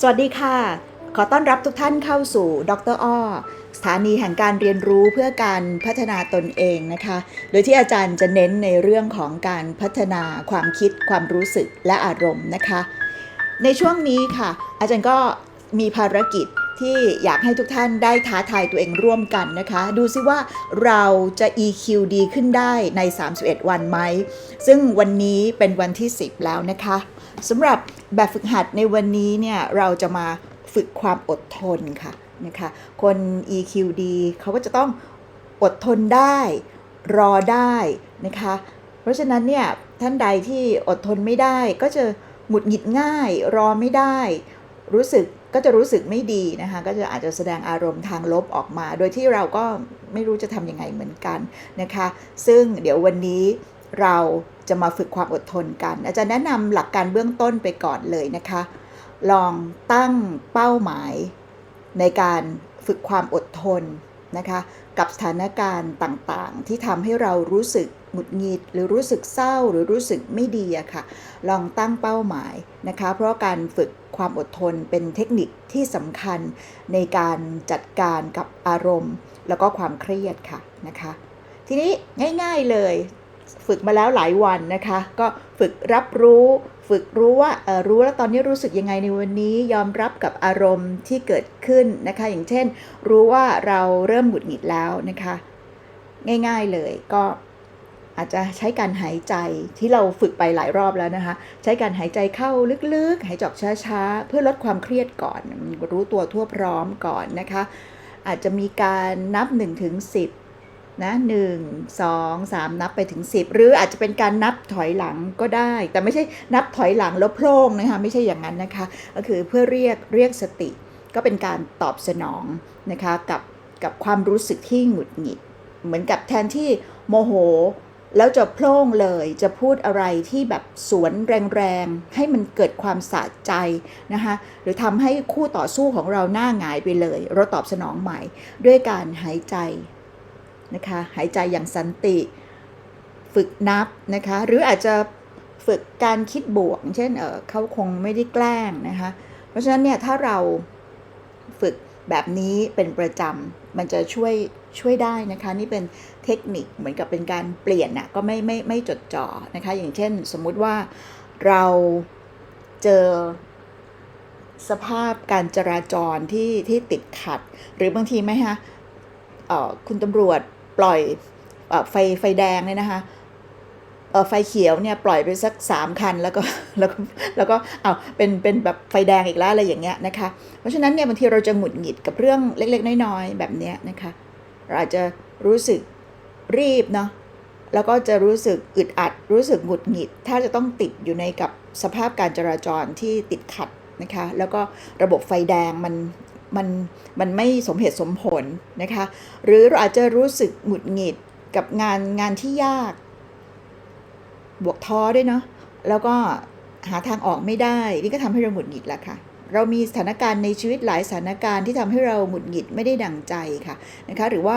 สวัสดีค่ะ ขอต้อนรับทุกท่านเข้าสู่ดรอ้อสถานีแห่งการเรียนรู้เพื่อการพัฒนาตนเองนะคะ โดยที่อาจารย์จะเน้นในเรื่องของการพัฒนาความคิด ความรู้สึกและอารมณ์นะคะ ในช่วงนี้ค่ะ อาจารย์ก็มีภารกิจ ที่อยากให้ทุกท่านได้ท้าทายตัวเองร่วมกันนะคะ ดูซิว่าเราจะ EQ ดีขึ้นได้ใน 31 วันไหม ซึ่งวันนี้เป็นวันที่ 10 แล้วนะคะสำหรับแบบฝึกหัดในวันนี้เนี่ยเราจะมาฝึกความอดทนค่ะนะคะคน EQ ดีเขาก็จะต้องอดทนได้รอได้นะคะ เพราะฉะนั้นเนี่ยท่านใดที่อดทนไม่ได้ก็จะหงุดหงิดง่าย รอไม่ได้ รู้สึก ก็จะรู้สึกไม่ดีนะคะก็จะอาจจะแสดงอารมณ์ทางลบออกมา โดยที่เราก็ไม่รู้จะทำยังไงเหมือนกันนะคะ ซึ่งเดี๋ยววันนี้เราจะมาฝึกความอดทนกัน อาจารย์แนะนำหลักการเบื้องต้นไปก่อนเลยนะคะ ลองตั้งเป้าหมายในการฝึกความอดทน นะคะกับสถานการณ์ต่างๆ ที่ทำให้เรารู้สึกหงุดหงิดหรือรู้สึกเศร้าหรือรู้สึกไม่ดีอะค่ะ ลองตั้งเป้าหมายนะคะ เพราะการฝึกความอดทนเป็นเทคนิคที่สำคัญในการจัดการกับอารมณ์ แล้วก็ความเครียดค่ะนะคะ ทีนี้ง่าย ๆเลย ฝึกมาแล้วหลายวันนะคะ ก็ฝึกรับรู้ ฝึกรู้ว่ารู้แล้วตอนนี้รู้สึกยังไงในวันนี้ยอมรับกับอารมณ์ที่เกิดขึ้นนะคะ อย่างเช่น รู้ว่าเราเริ่มหงุดหงิดแล้วนะคะ ง่ายๆเลยก็อาจจะใช้การหายใจที่เราฝึกไปหลายรอบแล้วนะคะ ใช้การหายใจเข้าลึกๆ หายใจออกช้าๆ เพื่อลดความเครียดก่อน รู้ตัวทั่วพร้อมก่อนนะคะ อาจจะมีการนับ1ถึง10 นะ1 2 3นับไปถึง10หรืออาจจะเป็นการนับถอยหลังก็ได้ แต่ไม่ใช่นับถอยหลังแล้วโพล่งนะคะไม่ใช่อย่างนั้นนะคะ ก็คือเพื่อเรียกเรียกสติ ก็เป็นการตอบสนองนะคะกับกับความรู้สึกที่หงุดหงิด เหมือนกับแทนที่โมโห แล้วจะโพล่งเลยจะพูดอะไรที่แบบสวนแรงๆ ให้มันเกิดความสะใจนะคะหรือทำให้คู่ต่อสู้ของเราหน้าหงายไปเลย เราตอบสนองใหม่ด้วยการหายใจ นะคะหายใจอย่างสันติ ฝึกนับนะคะหรืออาจจะฝึกการคิดบวก เช่นเออเขาคงไม่ได้แกล้งนะคะเพราะฉะนั้นเนี่ยถ้าเราฝึกแบบนี้เป็นประจำมันจะช่วยช่วยได้นะคะ นี่เป็นเทคนิคเหมือนกับเป็นการเปลี่ยนนะก็ไม่ไม่ไม่จดจ่อนะคะ อย่างเช่นสมมุติว่าเราเจอสภาพการจราจรที่ที่ติดขัด หรือบางทีไหมคะออคุณตำรวจ ปล่อยอไฟไฟแดงเนี่ยนะคะเออไฟเขียวเนี่ยปล่อยไปสักสามคันแล้วก็แล้วก็แล้วก็เอาเป็นเป็นแบบไฟแดงอีกแล้วอะไรอย่างเงี้ยนะคะเพราะฉะนั้นเนี่ยบางทีเราจะหงุดหงิดกับเรื่องเล็ก ๆ น้อยๆแบบเนี้ยนะคะเราอาจจะรู้สึกรีบเนาะแล้วก็จะรู้สึกอึดอัดรู้สึกหงุดหงิด ถ้าจะต้องติดอยู่ในกับสภาพการจราจรที่ติดขัดนะคะแล้วก็ระบบไฟแดงมัน มันมันไม่สมเหตุสมผลนะคะ หรือเราอาจจะรู้สึกหงุดหงิดกับงานงานที่ยาก บวกท้อด้วยเนาะแล้วก็หาทางออกไม่ได้ นี่ก็ทำให้เราหงุดหงิดละค่ะ เรามีสถานการณ์ในชีวิตหลายสถานการณ์ที่ทำให้เราหงุดหงิดไม่ได้ดั่งใจค่ะนะคะหรือว่า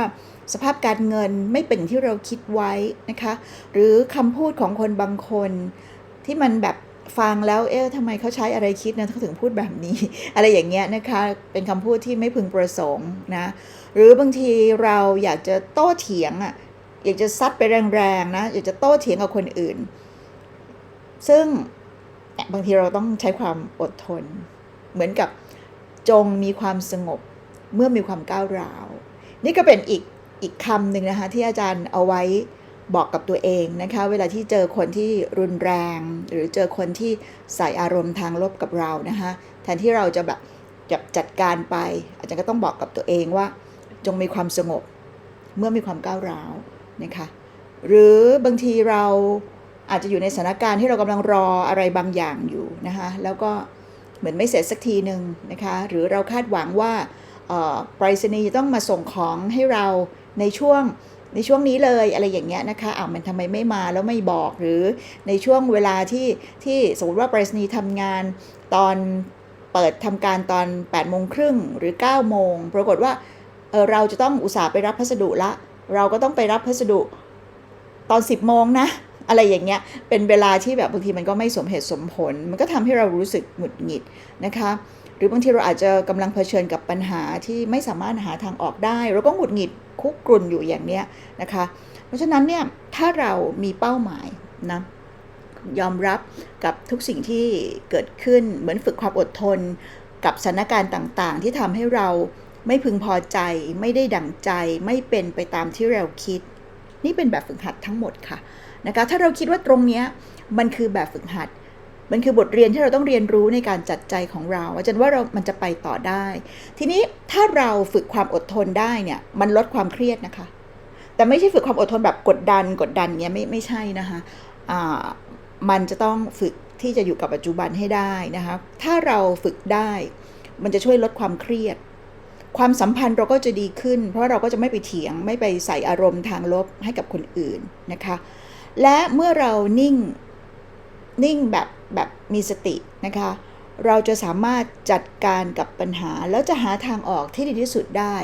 สภาพการเงินไม่เป็นที่เราคิดไว้นะคะ หรือคำพูดของคนบางคนที่มันแบบ ฟังแล้วเอ๊ะทำไมเขาใช้อะไรคิดนะเขาถึงพูดแบบนี้ อะไรอย่างเงี้ยนะคะ เป็นคำพูดที่ไม่พึงประสงค์นะ หรือบางทีเราอยากจะโต้เถียงอะอยากจะซัดไปแรงๆนะ อยากจะโต้เถียงกับคนอื่น ซึ่งบางทีเราต้องใช้ความอดทน เหมือนกับจงมีความสงบเมื่อมีความก้าวร้าว นี่ก็เป็นอีกอีกคำหนึ่งนะคะที่อาจารย์เอาไว้ บอกกับตัวเองนะคะ เวลาที่เจอคนที่รุนแรง หรือเจอคนที่ใส่อารมณ์ทางลบกับเรานะคะแทนที่เราจะแบบจับจัดการไป อาจารย์ก็ต้องบอกกับตัวเองว่า จงมีความสงบ เมื่อมีความก้าวร้าวนะคะหรือบางทีเราอาจจะอยู่ในสถานการณ์ที่เรากำลังรออะไรบางอย่างอยู่นะคะแล้วก็เหมือนไม่เสร็จสักทีหนึ่งนะคะหรือเราคาดหวังว่าไปรษณีย์จะต้องมาส่งของให้เราในช่วง ในช่วงนี้เลยอะไรอย่างเงี้ยนะคะอ้าวมันทำไมไม่มาแล้วไม่บอกหรือในช่วงเวลาที่ที่สมมติว่าไปรษณีย์ทำงานตอนเปิดทำการตอน8ปดโมงครึ่งหรือ9ก้าโมงปรากฏว่าเออเราจะต้องอุตส่าห์ไปรับพัสดุละ เราก็ต้องไปรับพัสดุตอน 10บโมงนะอะไรอย่างเงี้ย เป็นเวลาที่แบบบางทีมันก็ไม่สมเหตุสมผล มันก็ทำให้เรารู้สึกหงุดหงิดนะคะ หรือบางทีเราอาจจะกำลังเผชิญกับปัญหาที่ไม่สามารถหาทางออกได้ เราก็หงุดหงิดคุกกรุ่นอยู่อย่างเนี้ยนะคะ เพราะฉะนั้นเนี่ยถ้าเรามีเป้าหมายนะยอมรับกับทุกสิ่งที่เกิดขึ้นเหมือนฝึกความอดทน กับสถานการณ์ต่างๆ ที่ทำให้เราไม่พึงพอใจ ไม่ได้ดั่งใจ ไม่เป็นไปตามที่เราคิด นี่เป็นแบบฝึกหัดทั้งหมดค่ะนะคะถ้าเราคิดว่าตรงเนี้ยมันคือแบบฝึกหัด มันคือบทเรียนที่เราต้องเรียนรู้ในการจัดใจของเรา อาจารย์ว่าเรามันจะไปต่อได้ ทีนี้ถ้าเราฝึกความอดทนได้เนี่ยมันลดความเครียดนะคะ แต่ไม่ใช่ฝึกความอดทนแบบกดดัน กดดันเงี้ยไม่ไม่ใช่นะคะอ่ามันจะต้องฝึกที่จะอยู่กับปัจจุบันให้ได้นะคะถ้าเราฝึกได้ มันจะช่วยลดความเครียด ความสัมพันธ์เราก็จะดีขึ้น เพราะเราก็จะไม่ไปเถียงไม่ไปใส่อารมณ์ทางลบให้กับคนอื่นนะคะ และเมื่อเรานิ่งนิ่งแบบ แบบมีสตินะคะ เราจะสามารถจัดการกับปัญหา แล้วจะหาทางออกที่ดีที่สุดได้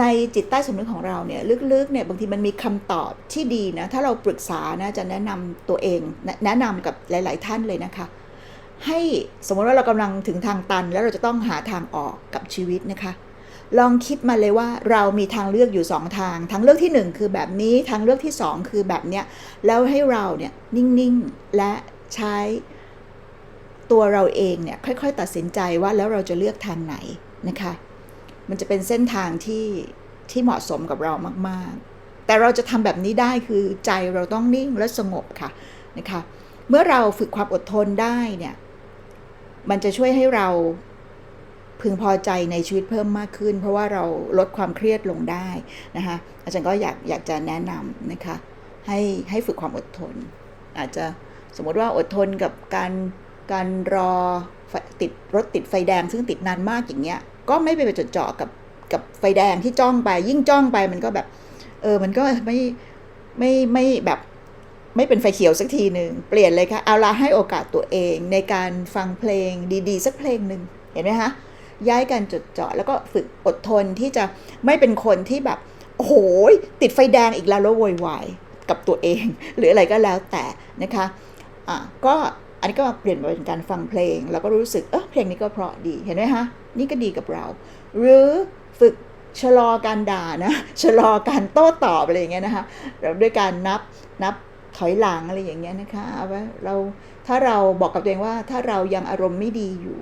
ในจิตใต้สำนึกของเราเนี่ยลึกๆเนี่ยบางทีมันมีคำตอบที่ดีนะถ้าเราปรึกษานะจะแนะนำตัวเองแนะนะนำกับหลาย ๆ ท่านเลยนะคะ ให้สมมติว่าเรากำลังถึงทางตัน แล้วเราจะต้องหาทางออกกับชีวิตนะคะลองคิดมาเลยว่าเรามีทางเลือกอยู่สองทาง ทางเลือกที่หนึ่งคือแบบนี้ ทางเลือกที่สองคือแบบเนี้ย แล้วให้เราเนี่ยนิ่ง ๆ และ ใช้ตัวเราเองเนี่ยค่อยๆ ตัดสินใจว่าแล้วเราจะเลือกทางไหนนะคะ มันจะเป็นเส้นทางที่ที่เหมาะสมกับเรามากๆ แต่เราจะทำแบบนี้ได้คือใจเราต้องนิ่งและสงบค่ะนะคะ เมื่อเราฝึกความอดทนได้เนี่ย มันจะช่วยให้เราพึงพอใจในชีวิตเพิ่มมากขึ้น เพราะว่าเราลดความเครียดลงได้นะคะอาจารย์ก็อยากอยากจะแนะนำนะคะให้ให้ฝึกความอดทน อาจจะ สมมติว่าอดทนกับการการรอติดรถติดไฟแดงซึ่งติดนานมากอย่างเงี้ย ก็ไม่ไปจดจ่อกับกับไฟแดงที่จ้องไป ยิ่งจ้องไปมันก็แบบ เออมันก็ไม่ไม่ไม่แบบไม่เป็นไฟเขียวสักทีหนึ่งเปลี่ยนเลยค่ะเอาละให้โอกาสตัวเองในการฟังเพลงดีๆ สักเพลงหนึ่งเห็นไหมคะย้ายการจดจ่อแล้วก็ฝึกอดทนที่จะไม่เป็นคนที่แบบโอ้โหติดไฟแดงอีกแล้วแล้วโวยวายกับตัวเอง หรืออะไรก็แล้วแต่นะคะ อะก็อันนี้ก็เปลี่ยนมาเป็นการฟังเพลง แล้วก็รู้สึกเออเพลงนี้ก็เพราะดีเห็นไหมคะนี่ก็ดีกับเรา หรือฝึกชะลอการด่านะชะลอการโต้ตอบอะไรอย่างเงี้ยนะคะเราด้วยการนับนับถอยหลังอะไรอย่างเงี้ยนะคะเอาไว้เราถ้าเราบอกกับตัวเองว่าถ้าเรายังอารมณ์ไม่ดีอยู่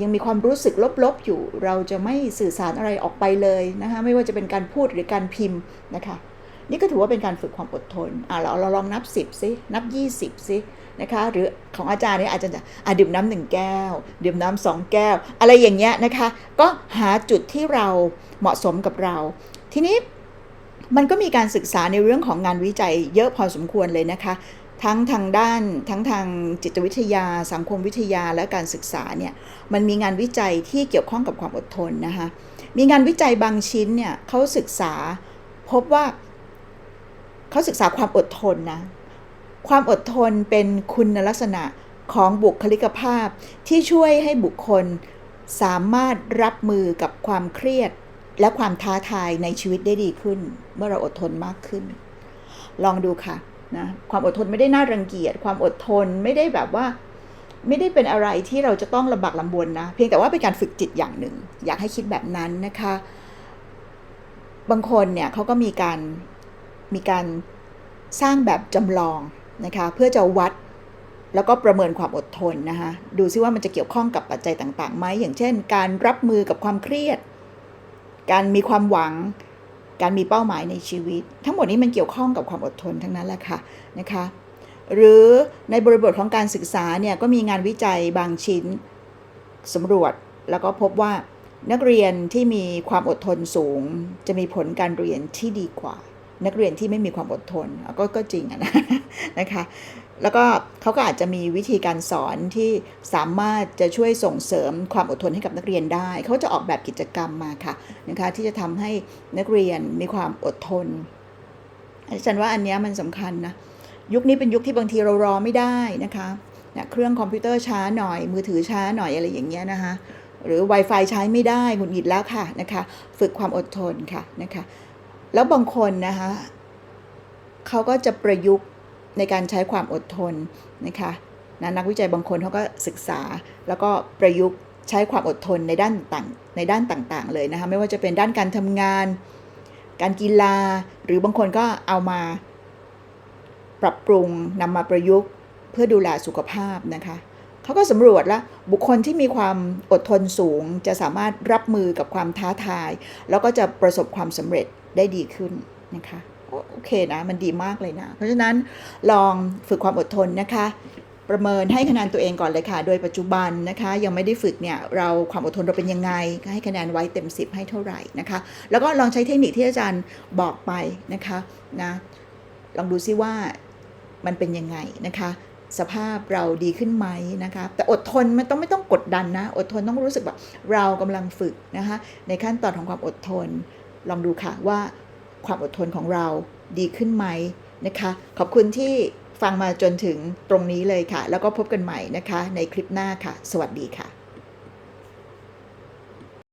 ยังมีความรู้สึกลบๆอยู่ เราจะไม่สื่อสารอะไรออกไปเลยนะคะไม่ว่าจะเป็นการพูดหรือการพิมพ์นะคะ นี่ก็ถือว่าเป็นการฝึกความอดทนอะเราเราลองนับ 10ซินับ 20ซินะคะหรือของอาจารย์เนี่ยอาจารย์จะอะดื่มน้ำหนึ่งแก้ว ดื่มน้ำสองแก้ว อะไรอย่างเงี้ยนะคะ ก็หาจุดที่เราเหมาะสมกับเรา ทีนี้มันก็มีการศึกษาในเรื่องของงานวิจัยเยอะพอสมควรเลยนะคะ ทั้งทางด้านทั้งทางจิตวิทยา สังคมวิทยาและการศึกษาเนี่ยมันมีงานวิจัยที่เกี่ยวข้องกับความอดทนนะคะมีงานวิจัยบางชิ้นเนี่ยเขาศึกษาพบว่า เขาศึกษาความอดทนนะ ความอดทนเป็นคุณลักษณะของบุคลิกภาพ ที่ช่วยให้บุคคลสามารถรับมือกับความเครียด และความท้าทายในชีวิตได้ดีขึ้น เมื่อเราอดทนมากขึ้น ลองดูค่ะนะความอดทนไม่ได้น่ารังเกียจ ความอดทนไม่ได้แบบว่า ไม่ได้เป็นอะไรที่เราจะต้องลำบากลำบนนะ เพียงแต่ว่าเป็นการฝึกจิตอย่างหนึ่ง อยากให้คิดแบบนั้นนะคะ บางคนเนี่ยเขาก็มีการ มีการสร้างแบบจำลองนะคะเพื่อจะวัดแล้วก็ประเมินความอดทนนะคะดูซิว่ามันจะเกี่ยวข้องกับปัจจัยต่างๆไหมอย่างเช่น การรับมือกับความเครียด การมีความหวัง การมีเป้าหมายในชีวิต ทั้งหมดนี้มันเกี่ยวข้องกับความอดทนทั้งนั้นแหละค่ะนะคะหรือในบริบทของการศึกษาเนี่ยก็มีงานวิจัยบางชิ้นสำรวจ แล้วก็พบว่านักเรียนที่มีความอดทนสูง จะมีผลการเรียนที่ดีกว่า นักเรียนที่ไม่มีความอดทนก็ก็จริงอะนะนะคะแล้วก็เขาก็อาจจะมีวิธีการสอนที่สามารถจะช่วยส่งเสริมความอดทนให้กับนักเรียนได้ เขาจะออกแบบกิจกรรมมาค่ะนะคะที่จะทำให้นักเรียนมีความอดทนฉันว่าอันนี้มันสำคัญนะยุคนี้เป็นยุคที่บางทีเรารอไม่ได้นะคะนะเครื่องคอมพิวเตอร์ช้าหน่อย มือถือช้าหน่อยอะไรอย่างเงี้ยนะคะหรือ Wi-Fi ใช้ไม่ได้หงุดหงิดแล้วค่ะนะคะ ฝึกความอดทนค่ะนะคะ แล้วบางคนนะคะเขาก็จะประยุกต์ในการใช้ความอดทนนะคะนะนักวิจัยบางคนเขาก็ศึกษา แล้วก็ประยุกต์ใช้ความอดทนในด้านต่างในด้านต่างๆ เลยนะคะไม่ว่าจะเป็นด้านการทำงาน การกีฬา หรือบางคนก็เอามาปรับปรุงนำมาประยุกต์เพื่อดูแลสุขภาพนะคะเขาก็สำรวจแล้วบุคคลที่มีความอดทนสูง จะสามารถรับมือกับความท้าทาย แล้วก็จะประสบความสำเร็จ ได้ดีขึ้นนะคะโอเคนะมันดีมากเลยนะ เพราะฉะนั้นลองฝึกความอดทนนะคะ ประเมินให้คะแนนตัวเองก่อนเลยค่ะ โดยปัจจุบันนะคะ ยังไม่ได้ฝึกเนี่ยเราความอดทนเราเป็นยังไงก็ให้คะแนนไว้เต็ม 10 ให้เท่าไหร่นะคะ แล้วก็ลองใช้เทคนิคที่อาจารย์บอกไปนะคะนะลองดูซิว่ามันเป็นยังไงนะคะสภาพเราดีขึ้นไหมนะคะแต่อดทนไม่ต้องไม่ต้องกดดันนะ อดทนต้องรู้สึกแบบเรากำลังฝึกนะคะในขั้นตอนของความอดทน ลองดูค่ะว่าความอดทนของเราดีขึ้นไหมนะคะ ขอบคุณที่ฟังมาจนถึงตรงนี้เลยค่ะ แล้วก็พบกันใหม่นะคะ ในคลิปหน้าค่ะ สวัสดีค่ะ